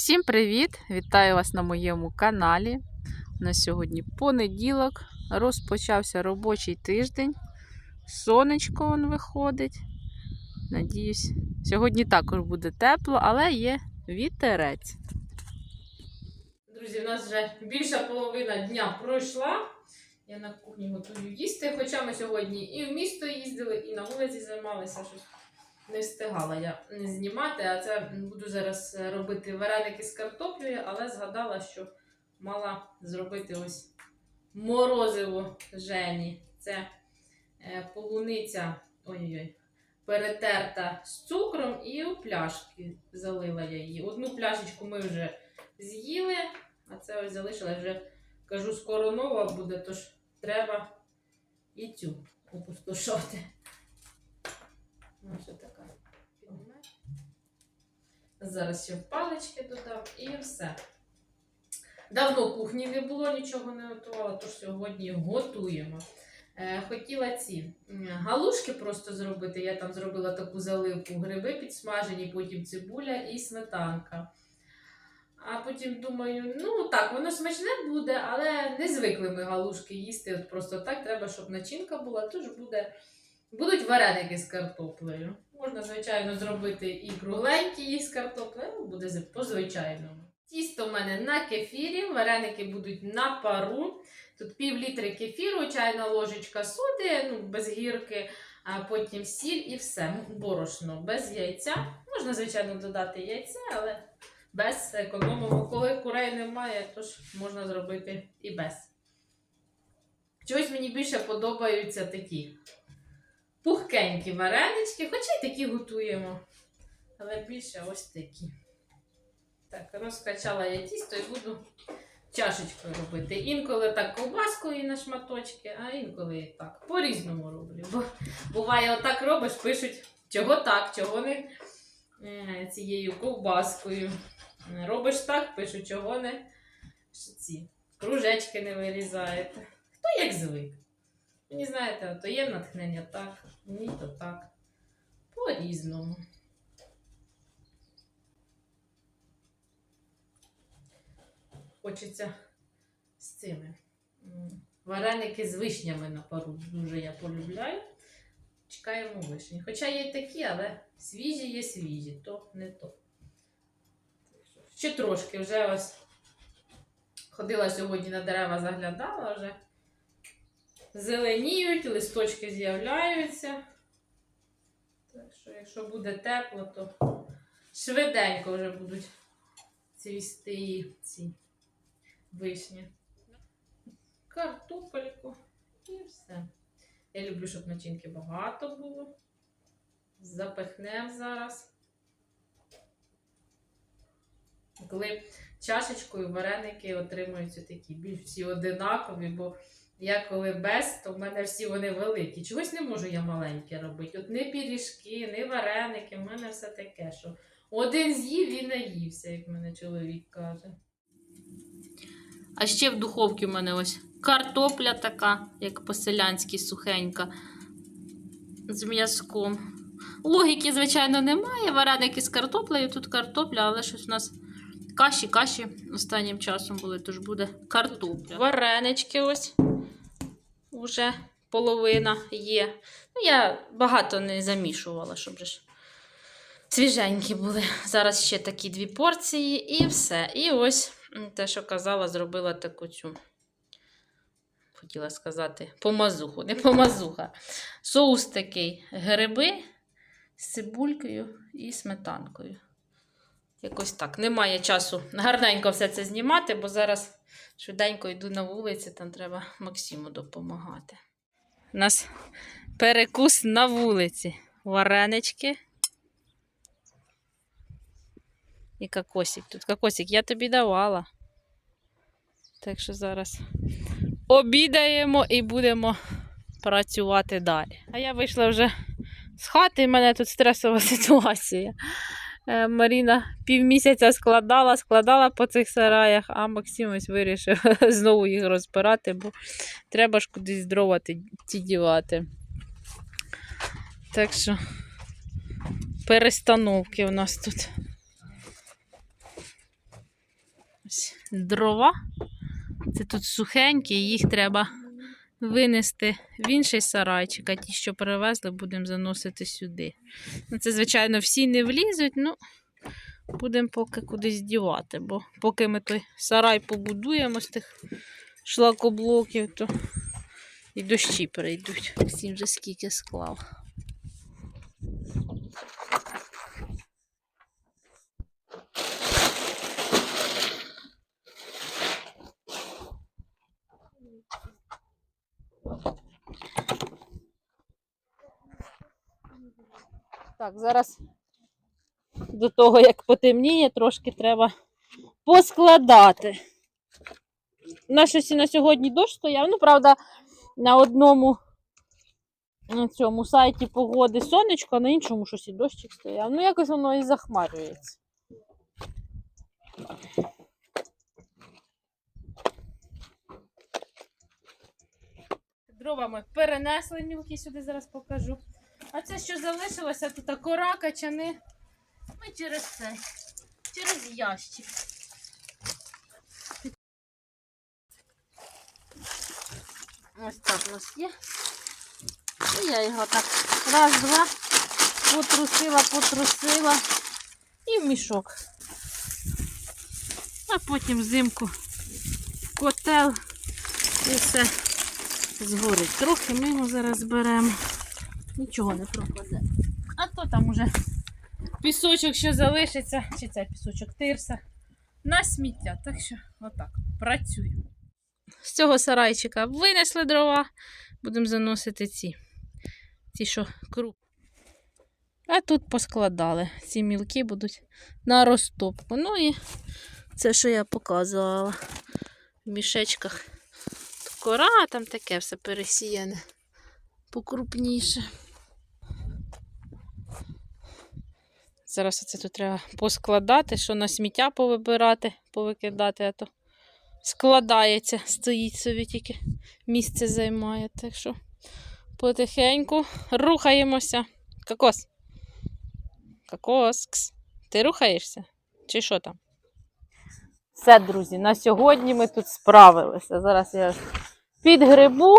Всім привіт! Вітаю вас на моєму каналі. На сьогодні понеділок. Розпочався робочий тиждень. Сонечко он виходить. Надіюсь, сьогодні також буде тепло, але є вітерець. Друзі, у нас вже більша половина дня пройшла. Я на кухні готую їсти. Хоча ми сьогодні і в місто їздили, і на вулиці займалися щось не встигала я знімати, а це буду зараз робити вареники з картоплею, але згадала, що мала зробити ось морозиво Жені. Це е, полуниця ой-ой, перетерта з цукром і у пляшки залила я її. Одну пляшечку ми вже з'їли, а це ось залишила вже кажу, скоро нова буде, тож треба і цю опустошати. Ну, що така. Піднімай. Зараз ще палички додам і все. Давно кухні не було, нічого не готувала, тож сьогодні готуємо. Е, хотіла ці галушки просто зробити. Я там зробила таку заливку, гриби підсмажені, потім цибуля і сметанка. А потім думаю, ну так, воно смачне буде, але не звикли ми галушки їсти. От просто так треба, щоб начинка була, тож буде. Будуть вареники з картоплею. Можна, звичайно, зробити і кругленькі з картоплею, буде по-звичайному. Тісто в мене на кефірі, вареники будуть на пару. Тут пів літри кефіру, чайна ложечка соди, ну, без гірки, а потім сіль і все. Борошно без яйця. Можна, звичайно, додати яйце, але без економимо. Коли курей немає, тож можна зробити і без. Чогось мені більше подобаються такі пухкенькі варенички, хоча й такі готуємо. Але більше ось такі. Так, розкачала я тісто і буду чашечкою робити. Інколи так ковбаскою на шматочки, а інколи так. По-різному роблю. Бо буває, отак робиш, пишуть, чого так, чого не е, цією ковбаскою. Робиш так, пишуть, чого не ці кружечки не вирізаєте. Хто як звик. Мені знаєте, то є натхнення так, ні, то так. По-різному. Хочеться з цими. Вареники з вишнями на пару. Дуже я полюбляю. Чекаємо вишні. Хоча є й такі, але свіжі є свіжі, то не то. Ще трошки вже ось ходила сьогодні на дерева, заглядала вже зеленіють, листочки з'являються. Так що, якщо буде тепло, то швиденько вже будуть цвісти ці вишні. Картопельку і все. Я люблю, щоб начинки багато було. Запихнемо зараз. Коли чашечкою вареники отримуються такі більш всі одинакові, бо я коли без, то в мене всі вони великі. Чогось не можу я маленьке робити. От не пиріжки, не вареники, в мене все таке, що один з'їв і наївся, як мене чоловік каже. А ще в духовці в мене ось картопля така, як по-селянськи сухенька, з м'язком. Логіки, звичайно, немає. Вареники з картоплею, тут картопля, але щось у нас каші, каші останнім часом були, тож буде картопля. Варенички ось вже половина є. Ну, я багато не замішувала, щоб ж свіженькі були. Зараз ще такі дві порції і все. І ось те, що казала, зробила таку цю. Хотіла сказати, помазуху, не помазуха. Соус такий гриби з цибулькою і сметанкою. Якось так. Немає часу гарненько все це знімати, бо зараз швиденько йду на вулицю, там треба Максиму допомагати. У нас перекус на вулиці. Варенички. І кокосик. Тут кокосик я тобі давала. Так що зараз обідаємо і будемо працювати далі. А я вийшла вже з хати, і в мене тут стресова ситуація. Е, Маріна півмісяця складала, складала по цих сараях, а Максим ось вирішив знову їх розбирати, бо треба ж кудись дрова ті дівати. Так що перестановки у нас тут. дрова. Це тут сухенькі, їх треба винести в інший сарайчик, а ті, що привезли, будемо заносити сюди. Ну, це, звичайно, всі не влізуть, ну будемо поки кудись дівати, бо поки ми той сарай побудуємо з тих шлакоблоків, то і дощі перейдуть. Всім вже скільки склав. Так, зараз до того, як потемніє, трошки треба поскладати. У нас щось і на сьогодні дощ стояв. Ну, правда, на одному на цьому сайті погоди сонечко, а на іншому щось і дощик стояв. Ну, якось воно і захмарюється. Дрова ми перенесли мілкі сюди, зараз покажу. А це що залишилося, тут кора, качани. Ми через це, через ящик. Ось так у нас є. І я його так раз, два, потрусила, потрусила і в мішок. А потім взимку в котел і все згорить. Трохи ми його зараз зберемо. Нічого не пропаде. А то там уже пісочок, що залишиться, чи це пісочок тирса, на сміття. Так що отак, працюємо. З цього сарайчика винесли дрова, будемо заносити ці, ці що круг. А тут поскладали. Ці мілки будуть на розтопку. Ну і це, що я показувала в мішечках. Кора, там таке все пересіяне покрупніше. Зараз це тут треба поскладати, що на сміття повибирати, повикидати, а то складається, стоїть собі тільки місце займає. Так що потихеньку рухаємося. Кокос. Кокос. кс. Ти рухаєшся? Чи що там? Все, друзі, на сьогодні ми тут справилися. Зараз я підгребу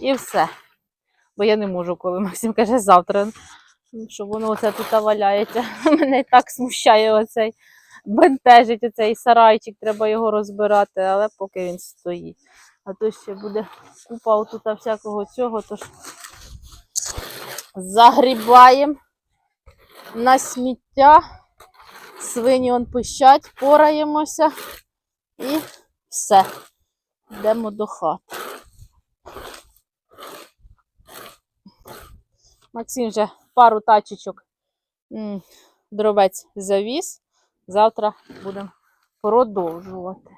і все. Бо я не можу, коли Максим каже завтра, що воно оце тут валяється. Мене так смущає оцей, бентежить оцей сарайчик, треба його розбирати, але поки він стоїть. А то ще буде купа отут всякого цього, тож загрібаємо на сміття. Свині он пищать, пораємося і все. Йдемо до хати. Максим вже пару тачечок дробець завіз. Завтра будемо продовжувати.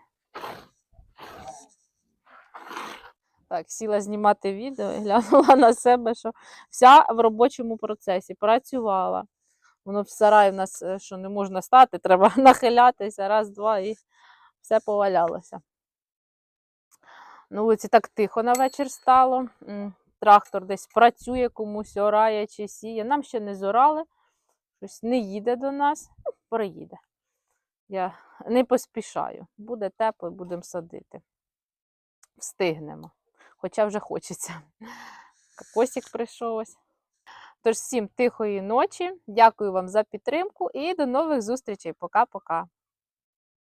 Так, сіла знімати відео і глянула на себе, що вся в робочому процесі працювала. Воно в сараї в нас, е, що не можна стати, треба нахилятися, раз, два, і все повалялося. На вулиці так тихо на вечір стало. Трактор десь працює, комусь орає чи сіє. Нам ще не зорали, щось не їде до нас, ну, приїде. Я не поспішаю. Буде тепло, будемо садити. Встигнемо. Хоча вже хочеться. Косик прийшов ось. Тож всім тихої ночі. Дякую вам за підтримку і до нових зустрічей. Пока-пока.